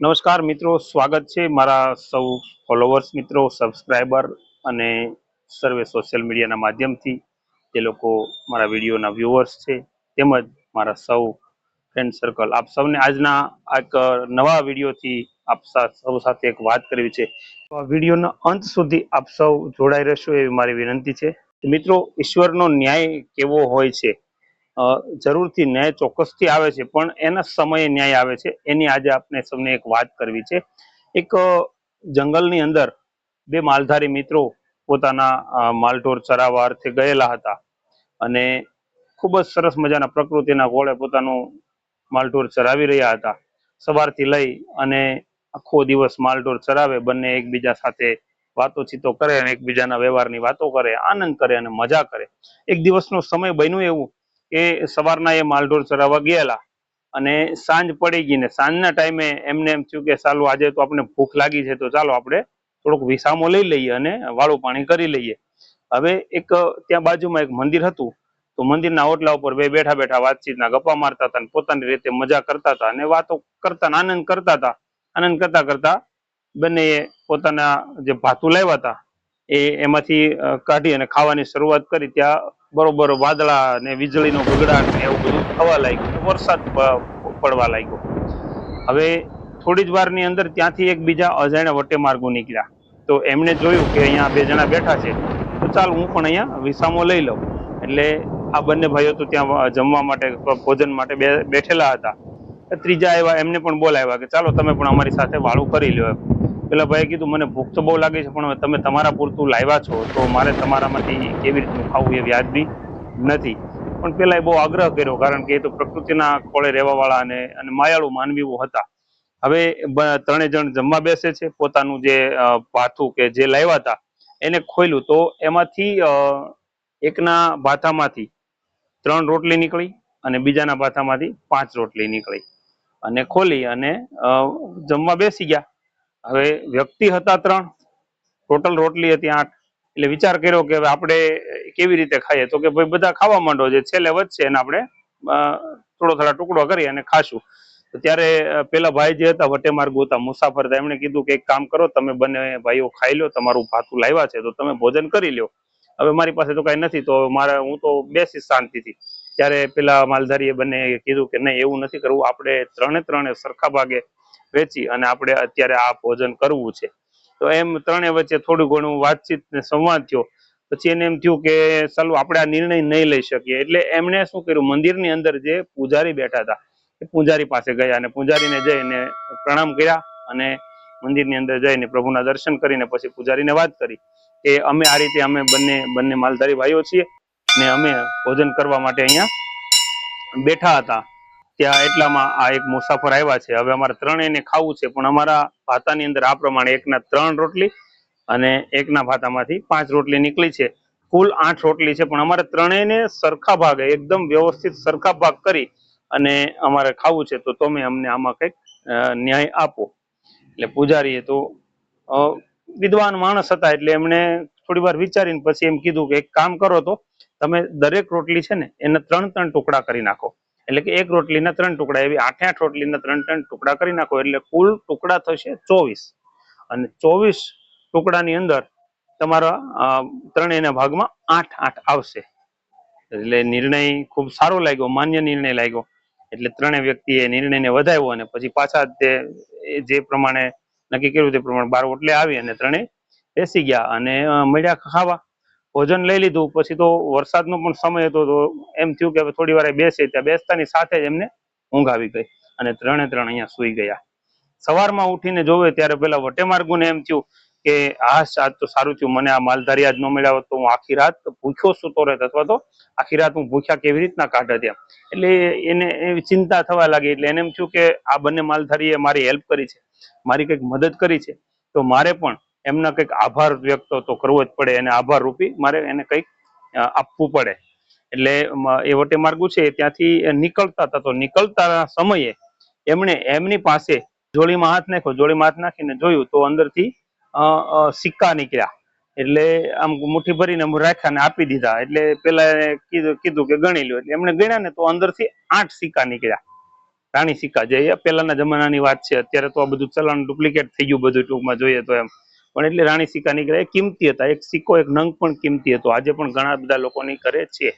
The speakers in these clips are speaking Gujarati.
નમસ્કાર મિત્રો, સ્વાગત છે મારા સૌ ફોલોવર્સ મિત્રો સબસ્ક્રાઈબર અને સર્વે સોશિયલ મીડિયાના માધ્યમથી. જે લોકો મારા વિડીયોના વ્યુઅર્સ છે, તેમજ મારા સૌ ફ્રેન્ડ સર્કલ આપ સૌને આજના એક નવા વિડીયોથી આપ સૌ સાથે એક વાત કરવી છે. વિડીયોના અંત સુધી આપ સૌ જોડાઈ રહેશો એવી મારી વિનંતી છે. મિત્રો, ઈશ્વરનો ન્યાય કેવો હોય છે? જરૂરથી ન્યાય ચોક્કસથી આવે છે, પણ એના સમયે ન્યાય આવે છે. એની આજે આપણે સૌને એક વાત કરવી છે. એક જંગલની અંદર બે માલધારી મિત્રો પોતાના માલઢોર ચરાવવા અર્થે ગયેલા હતા અને ખૂબ જ સરસ મજાના પ્રકૃતિના ગોળે પોતાનું માલઢોર ચરાવી રહ્યા હતા. સવારથી લઈ અને આખો દિવસ માલઢોર ચરાવે, બંને એકબીજા સાથે વાતો ચીતો કરે અને એકબીજાના વ્યવહારની વાતો કરે, આનંદ કરે અને મજા કરે. એક દિવસનો સમય બન્યું એવું એ સવારના એ માલઢોર ચરાવવા ગયેલા. અને સાંજ પડી ગઈ ને સાંજના ટાઈમે એમને એમ થયું કે ચાલો આજે તો આપણે ભૂખ લાગી છે, તો ચાલો આપણે થોડોક વિસામો લઈ લઈએ અને વાળું પાણી કરી લઈએ. હવે એક ત્યાં બાજુમાં એક મંદિર હતું, તો મંદિરના ઓટલા ઉપર બે બેઠા બેઠા વાતચીતના ગપ્પા મારતા હતા અને પોતાની રીતે મજા કરતા હતા અને વાતો કરતા, આનંદ કરતા હતા. આનંદ કરતા કરતા બંને પોતાના જે ભાતું લાવ્યા હતા, એ એમાંથી કાઢી અને ખાવાની શરૂઆત કરી. ત્યાં બરોબર વાદળા ને વીજળીનો ગગડાટ ને એવું બધું થવા લાગ્યું વરસાદ પડવા લાગ્યો. હવે થોડી જ વારની અંદર ત્યાંથી એક બીજા અજાણ્યા વટે માર્ગો નીકળ્યા. તો એમણે જોયું કે અહીંયા બે જણા બેઠા છે. તો ચાલ હું પણ અહીંયા વિસામો લઈ લઉં. એટલે આ બંને ભાઈઓ તો ત્યાં જમવા માટે ભોજન માટે બેઠેલા હતા. ત્રીજા આવ્યા, એમને પણ બોલાવ્યા કે ચાલો તમે પણ અમારી સાથે વાળું કરી લો એમ. પેલા ભાઈએ કીધું, મને ભૂખ તો બહુ લાગે છે, પણ તમે તમારા પૂરતું લાવ્યા છો, તો મારે તમારામાંથી કેવી રીતનું ખાવું એ વ્યાજબી નથી. પણ પેલા એ બહુ આગ્રહ કર્યો, કારણ કે એ તો પ્રકૃતિના ખોળે રહેવાવાળા અને અને માયાળુ માનવીઓ હતા. હવે ત્રણેય જણ જમવા બેસે છે, પોતાનું જે ભાથું કે જે લાવ્યા હતા, એને ખોલ્યું તો એમાંથી એકના ભાથામાંથી ત્રણ રોટલી નીકળી અને બીજાના ભાથામાંથી પાંચ રોટલી નીકળી. અને ખોલી અને જમવા બેસી ગયા. હવે વ્યક્તિ હતા ત્રણ, ટોટલ રોટલી હતી આઠ. એટલે વિચાર કર્યો કે આપણે કેવી રીતે ખાઈએ? તો કે ભાઈ બધા ખાવા માંડો જે છેલ્લે વધશે એને આપણે થોડો થોડા ટુકડો કરી અને ખાશું. તો ત્યારે પેલા ભાઈ જે હતા વટે માર્ગ હતા મુસાફર હતા, એમણે કીધું કે એક કામ કરો, તમે બંને ભાઈઓ ખાઈ લો, તમારું ભાતું લાવ્યા છે, તો તમે ભોજન કરી લ્યો. હવે મારી પાસે તો કઈ નથી, તો મારે, હું તો બેસીશ શાંતિથી. ત્યારે પેલા માલધારીએ બંને કીધું કે નહીં, એવું નથી કરવું, આપણે ત્રણે ત્રણે સરખા ભાગે વેચી અને આપણે અત્યારે આ ભોજન કરવું છે. તો એમ ત્રણે વચ્ચે થોડું ઘણું વાતચીત ને સંવાદ થયો. પછી એને એમ થયું કે ચાલો આપણે આ નિર્ણય નહીં લઈ શકીએ. એટલે એમણે શું કર્યું? મંદિરની અંદર જે પૂજારી બેઠા હતા, એ પૂજારી પાસે ગયા અને પૂજારીને જઈને પ્રણામ કર્યા અને મંદિરની અંદર જઈને પ્રભુના દર્શન કરીને પછી પૂજારીને વાત કરી કે અમે આ રીતે અમે બંને બંને માલધારી ભાઈઓ છીએ ને અમે ભોજન કરવા માટે અહીંયા બેઠા હતા. ત્યાં એટલામાં આ એક મુસાફર આવ્યા છે. હવે અમારે ત્રણેયને ખાવું છે, પણ અમારા ભાતાની અંદર આ પ્રમાણે એકના ત્રણ રોટલી અને એકના ભાતામાંથી પાંચ રોટલી નીકળી છે. કુલ આઠ રોટલી છે, પણ અમારે ત્રણેયને સરખા ભાગે, એકદમ વ્યવસ્થિત સરખા ભાગ કરી અને અમારે ખાવું છે, તો તમે અમને આમાં કંઈક ન્યાય આપો. એટલે પૂજારીએ તો વિદ્વાન માણસ હતા, એટલે એમણે થોડી વાર વિચારીને પછી એમ કીધું કે એક કામ કરો તો, તમે દરેક રોટલી છે ને, એને ત્રણ ત્રણ ટુકડા કરી નાખો. એટલે કે એક રોટલીના ત્રણ ટુકડા, એવી આઠે આઠ રોટલીના ત્રણ ત્રણ ટુકડા કરી નાખો, એટલે કુલ ટુકડા થશે ચોવીસ. અને ચોવીસ ટુકડાની અંદર તમારા ત્રણેયના ભાગમાં આઠ આઠ આવશે. એટલે નિર્ણય ખૂબ સારો લાગ્યો, માન્ય નિર્ણય લાગ્યો. એટલે ત્રણેય વ્યક્તિએ નિર્ણયને વધાવ્યો અને પછી પાછા તે જે પ્રમાણે નક્કી કર્યું તે પ્રમાણે બાર ઓટલે આવી અને ત્રણેય બેસી ગયા અને મળ્યા ખાવા. ભોજન લઈ લીધું, પછી તો વરસાદનો પણ સમય હતો, તો એમ થયું કે થોડી વાર બેસે, ત્યાં બેસતાની સાથે જ એમને ઊંઘ આવી ગઈ અને ત્રણે ત્રણ અહીંયા સૂઈ ગયા. સવારમાં ઉઠીને જોવે ત્યારે પેલા વટે માર્ગુને એમ થયું કે, આ આજ તો સારું થયું, મને આ માલધારી આજ ન મળ્યા હોત તો હું આખી રાત ભૂખ્યો સૂતો રહેત, અથવા તો આખી રાત હું ભૂખ્યા કેવી રીતના કાઢત એમ. એટલે એને એવી ચિંતા થવા લાગી, એટલે એને એમ થયું કે, આ બંને માલધારીએ મારી હેલ્પ કરી છે, મારી કંઈક મદદ કરી છે, તો મારે પણ એમના કંઈક આભાર વ્યક્ત તો કરવો જ પડે, એને આભાર રૂપી મારે એને કંઈક આપવું પડે. એટલે એ વટે માર્ગુ છે ત્યાંથી નીકળતા હતા. તો નીકળતા સમયે એમણે એમની પાસે જોડીમાં હાથ નાખ્યો. જોડીમાં હાથ નાખીને જોયું તો અંદરથી સિક્કા નીકળ્યા. એટલે આમ મુઠ્ઠી ભરીને રાખ્યા ને આપી દીધા. એટલે પેલા કીધું કીધું કે ગણી લ્યો. એટલે એમણે ગણ્યા ને તો અંદરથી આઠ સિક્કા નીકળ્યા. રાણી સિક્કા જે પેલાના જમાનાની વાત છે. અત્યારે તો આ બધું ચલણ ડુપ્લિકેટ થઈ ગયું બધું ટૂંકમાં જોઈએ તો એમ. પણ એટલે રાણી સિક્કા નીકળ્યા એ કિંમતી હતા. એક સિક્કો, એક નંગ પણ કિંમતી હતો. આજે પણ ઘણા બધા લોકોની કરે છે.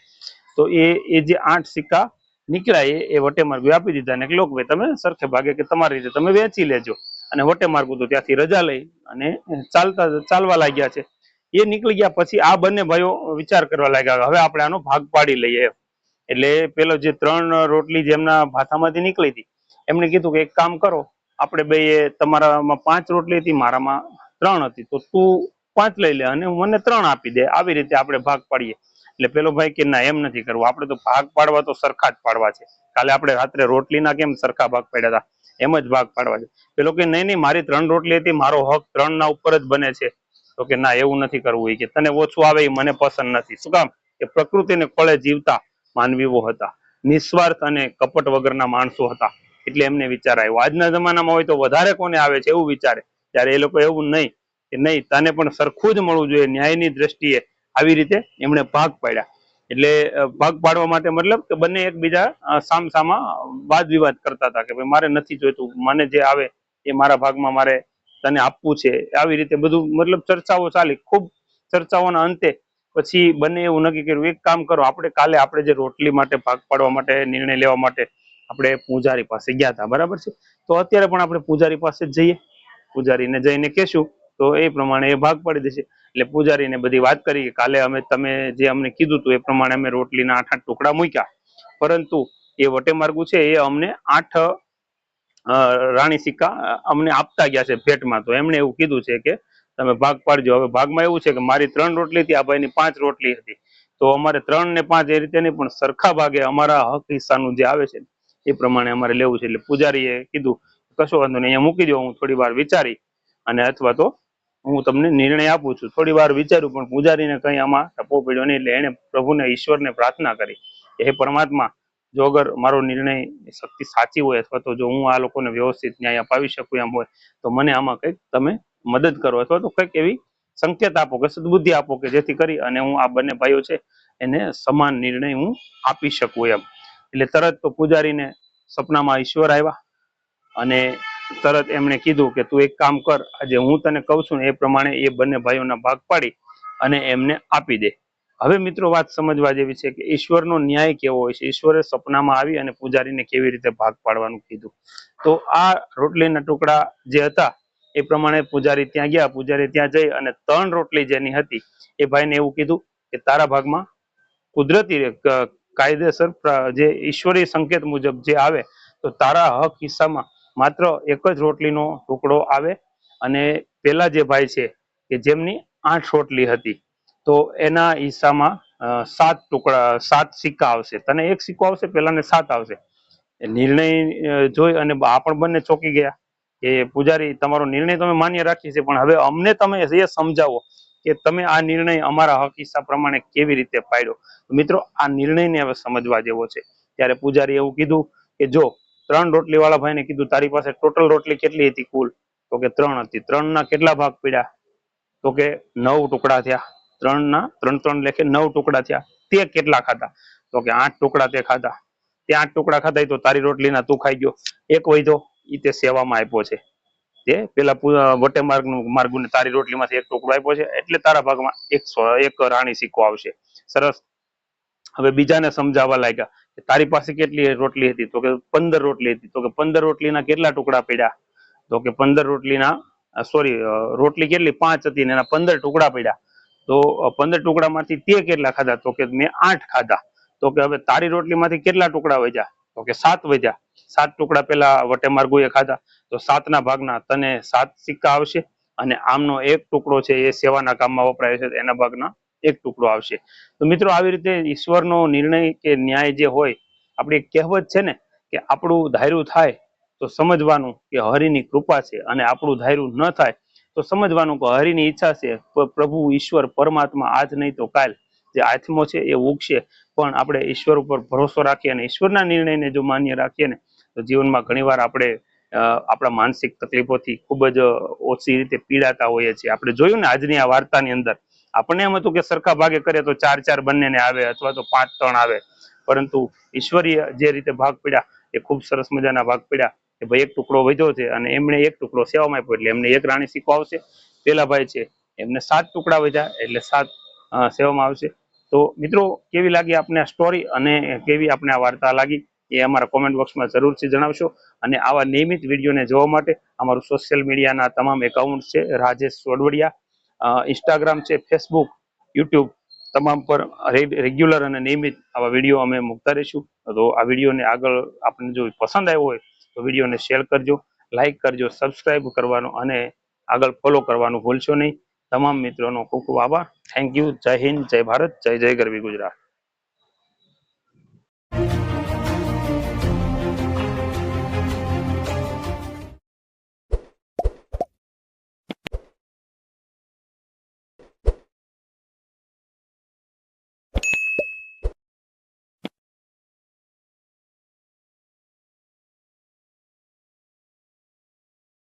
તો એ એ જે આઠ સિક્કા નીકળ્યા, એ વટેમાર્ગ વટે માર્ગુ આપી દીધા ને લોક ભાઈ, તમે સરખે ભાગે કે તમારી રીતે? તમે વેચી લેજો. અને વટે માર્ગુ ત્યાંથી રજા લઈ અને ચાલતા, ચાલવા લાગ્યા છે. એ નીકળી ગયા પછી આ બંને ભાઈઓ વિચાર કરવા લાગ્યા હવે આપણે આનો ભાગ પાડી લઈએ એટલે પેલો જે ત્રણ રોટલી જેમના ભાથામાંથી નીકળી હતી, એમણે કીધું કે એક કામ કરો, આપણે બે તમારામાં પાંચ રોટલી હતી, મારામાં ત્રણ હતી. તો તું પાંચ લઈ લે અને મને ત્રણ આપી દે. આવી રીતે આપણે ભાગ પાડીએ. એટલે પેલો ભાઈ કે, ના, એમ નથી કરવું. આપણે તો ભાગ પાડવા તો સરખા જ પાડવા છે. કાલે આપણે રાત્રે રોટલીના કેમ સરખા ભાગ પાડ્યા હતા એમ જ ભાગ પાડવા છે. પેલો કે, નહીં નહીં, મારી ત્રણ રોટલી હતી. મારો હક ત્રણ ના ઉપર જ બને છે. તો કે, ના, એવું નથી કરવું. એ કે, તને ઓછું આવે એ મને પસંદ નથી. શું કામ? કે પ્રકૃતિને કોળે જીવતા માનવીઓ હતા. નિસ્વાર્થ અને કપટ વગરના માણસો હતા. એટલે એમને વિચાર આવ્યો. આજના જમાનામાં હોય તો વધારે કોને આવે છે? એવું વિચારે. ત્યારે એ લોકો એવું નહીં કે નહીં, તને પણ સરખું જ મળવું જોઈએ. ન્યાયની દ્રષ્ટિએ આવી રીતે એમણે ભાગ પાડ્યા. એટલે ભાગ પાડવા માટે મતલબ કે બંને એકબીજા સામ સામસામા વાદ વિવાદ કરતા હતા કે ભાઈ મારે નથી જોઈતું, મને જે આવે એ મારા ભાગમાં મારે તને આપવું છે. આવી રીતે બધું મતલબ ચર્ચાઓ ચાલી. ખૂબ ચર્ચાઓના અંતે પછી બંને એવું નક્કી કર્યું, એક કામ કરો, આપણે કાલે આપણે જે રોટલી માટે ભાગ પાડવા માટે નિર્ણય લેવા માટે આપણે પૂજારી પાસે ગયા હતા. બરાબર છે? તો અત્યારે પણ આપણે પૂજારી પાસે જઈએ. પૂજારીને જઈને કહેશું, તો એ પ્રમાણે એ ભાગ પાડી દેશે. એટલે પૂજારીને બધી વાત કરી કે કાલે અમે તમે જે અમને કીધું હતું એ પ્રમાણે અમે રોટલીના આઠ આઠ ટુકડા મૂક્યા. પરંતુ એ વટે માર્ગુ છે એ અમને આઠ રાણી સિક્કા અમને આપતા ગયા છે ભેટમાં. તો એમણે એવું કીધું છે કે તમે ભાગ પાડજો. હવે ભાગમાં એવું છે કે મારી ત્રણ રોટલી હતી, આ ભાઈની પાંચ રોટલી હતી. તો અમારે ત્રણ ને પાંચ એ રીતે નહીં, પણ સરખા ભાગે અમારા હક હિસ્સાનું જે આવે છે એ પ્રમાણે અમારે લેવું છે. એટલે પૂજારીએ કીધું કશો વાંધો નહીં. અહીંયા મૂકી દો, હું થોડી વાર વિચારી અને અથવા તો હું તમને નિર્ણય આપું છું. થોડી વાર વિચાર્યું પણ પૂજારીને કઈ આમાં ટપો પડ્યો નહીં એટલે એણે પ્રભુને, ઈશ્વરને પ્રાર્થના કરી કે, હે પરમાત્મા, જો અગર મારો નિર્ણય શક્તિ સાચી હોય અથવા તો જો હું આ લોકોને વ્યવસ્થિત ન્યાય અપાવી શકું એમ હોય, તો મને આમાં કંઈક તમે મદદ કરો અથવા તો કંઈક એવી સંકેત આપો કે સદબુદ્ધિ આપો કે જેથી કરી અને હું આ બંને ભાઈઓ છે એને સમાન નિર્ણય હું આપી શકું એમ. એટલે તરત તો પૂજારીને સપનામાં ઈશ્વર આવ્યા. અને તરત એમણે કીધું કે તું એક કામ કર, આજે હું તને કહું છું એ પ્રમાણે એ બંને ભાઈઓના ભાગ પાડી અને એમને આપી દે. હવે મિત્રો વાત સમજવા જેવી છે કે ઈશ્વરનો ન્યાય કેવો હોય છે? ઈશ્વરે સપનામાં આવી અને પૂજારીને કેવી રીતે ભાગ પાડવાનું કીધું? તો આ રોટલીના ટુકડા જે હતા, એ પ્રમાણે પૂજારી ત્યાં ગયા. પૂજારી ત્યાં જઈ અને ત્રણ રોટલી જેની હતી, એ ભાઈને એવું કીધું કે તારા ભાગમાં કુદરતી કાયદેસર જે ઈશ્વરી સંકેત મુજબ જે આવે, તો તારા હક હિસ્સામાં માત્ર એક જ રોટલીનો ટુકડો આવે અને પેલા જે ભાઈ છે કે જેમની આઠ રોટલી હતી, તો એના હિસ્સામાં સાત ટુકડા, સાત સિક્કા આવશે. તને એક સિક્કો આવશે, પેલાને સાત આવશે. નિર્ણય જોઈ અને આ પણ બંને ચોકી ગયા કે પૂજારી, તમારો નિર્ણય તમે માન્ય રાખી છે, પણ હવે અમને તમે એ સમજાવો કે તમે આ નિર્ણય અમારા હક હિસ્સા પ્રમાણે કેવી રીતે પાડ્યો. મિત્રો, આ નિર્ણયને હવે સમજવા જેવો છે. ત્યારે પૂજારી એવું કીધું કે જો ત્રણ રોટલી વાળા ભાઈને કીધું, તારી પાસે ટોટલ રોટલી કેટલી હતી કુલ? તો કે, ત્રણ હતી. ત્રણ ના કેટલા ભાગ પડ્યા? તો કે, નવ ટુકડા થયા. ત્રણ ના ત્રણ ત્રણ લેખે નવ ટુકડા થયા. તે કેટલા ખાધા? તો કે, આઠ ટુકડા તે ખાધા. તે આઠ ટુકડા ખાધા તો તારી રોટલીના તું ખાઈ ગયો. એક વૈધો ઈ તે સેવામાં આપ્યો છે. તે પેલા વટે માર્ગનું માર્ગુને તારી રોટલીમાંથી એક ટુકડો આપ્યો છે. એટલે તારા ભાગમાં એક એક રાણી સિક્કો આવશે. સરસ. હવે બીજાને સમજાવવા લાગ્યા. તારી પાસે કેટલી રોટલી હતી? તો કે પંદર રોટલી હતી. તો કે પંદર રોટલીના કેટલા ટુકડા પડ્યા? તો કે પંદર રોટલીના સોરી રોટલી કેટલી? પાંચ હતી ને એના પંદર ટુકડા પડ્યા. તો પંદર ટુકડામાંથી તે કેટલા ખાધા? તો કે મેં આઠ ખાધા. તો કે હવે તારી રોટલીમાંથી કેટલા ટુકડા વધ્યા? તો કે સાત વધ્યા. સાત ટુકડા પેલા વટે એ ખાધા. તો સાતના ભાગના તને સાત સિક્કા આવશે અને આમનો એક ટુકડો છે એ સેવાના કામમાં વપરાય છે. એના ભાગના એક ટુકડો આવશે. તો મિત્રો, આવી રીતે ઈશ્વરનો નિર્ણય કે ન્યાય જે હોય, આપણી કહેવત છે ને કે આપણું ધાર્યું થાય તો સમજવાનું કે હરિની કૃપા છે અને આપણું ધાર્યું ન થાય તો સમજવાનું કે હરિની ઈચ્છા છે. પ્રભુ ઈશ્વર પરમાત્મા આજ નહીં તો કાલ જે આત્મો છે એ ઉગશે. પણ આપણે ઈશ્વર ઉપર ભરોસો રાખીએ અને ઈશ્વરના નિર્ણયને જો માન્ય રાખીએ ને, તો જીવનમાં ઘણીવાર આપણે આપણા માનસિક તકલીફોથી ખૂબ જ ઓછી રીતે પીડાતા હોઈએ છીએ. આપણે જોયું ને આજની આ વાર્તાની અંદર આપણને એમ હતું કે સરખા ભાગે કરે તો ચાર ચાર બંનેને આવે અથવા તો પાંચ ત્રણ આવે. પરંતુ ઈશ્વરીય જે રીતે ભાગ પડ્યા, એ ખૂબ સરસ મજાના ભાગ પડ્યા કે ભાઈ એક ટુકડો વધ્યો છે અને એમણે એક ટુકડો સેવામાં આપ્યો એટલે એમને એક રાણી સિક્કો આવશે. પેલા ભાઈ છે, એમને સાત ટુકડા વધ્યા એટલે સાત સેવામાં આવશે. તો મિત્રો, કેવી લાગી આપને આ સ્ટોરી અને કેવી આપને આ વાર્તા લાગી? એ અમારા કોમેન્ટ બોક્સમાં જરૂરથી જણાવશો. અને આવા નિયમિત વિડીયોને જોવા માટે અમારું સોશિયલ મીડિયાના તમામ એકાઉન્ટ છે, રાજેશ સોડવડિયા ઇન્સ્ટાગ્રામ છે ફેસબુક યુટ્યુબ તમામ પર રેગ્યુલર અને નિયમિત આવા વીડિયો અમે મૂકતા રહીશું. તો આ વિડીયોને આગળ આપણને જો પસંદ આવ્યો હોય, તો વિડીયોને શેર કરજો લાઇક કરજો સબસ્ક્રાઇબ કરવાનો અને આગળ ફોલો કરવાનું ભૂલશો નહીં. તમામ મિત્રોનો ખૂબ ખૂબ આભાર. થેન્ક યુ જય હિન્દ, જય ભારત, જય જય ગરવી ગુજરાત.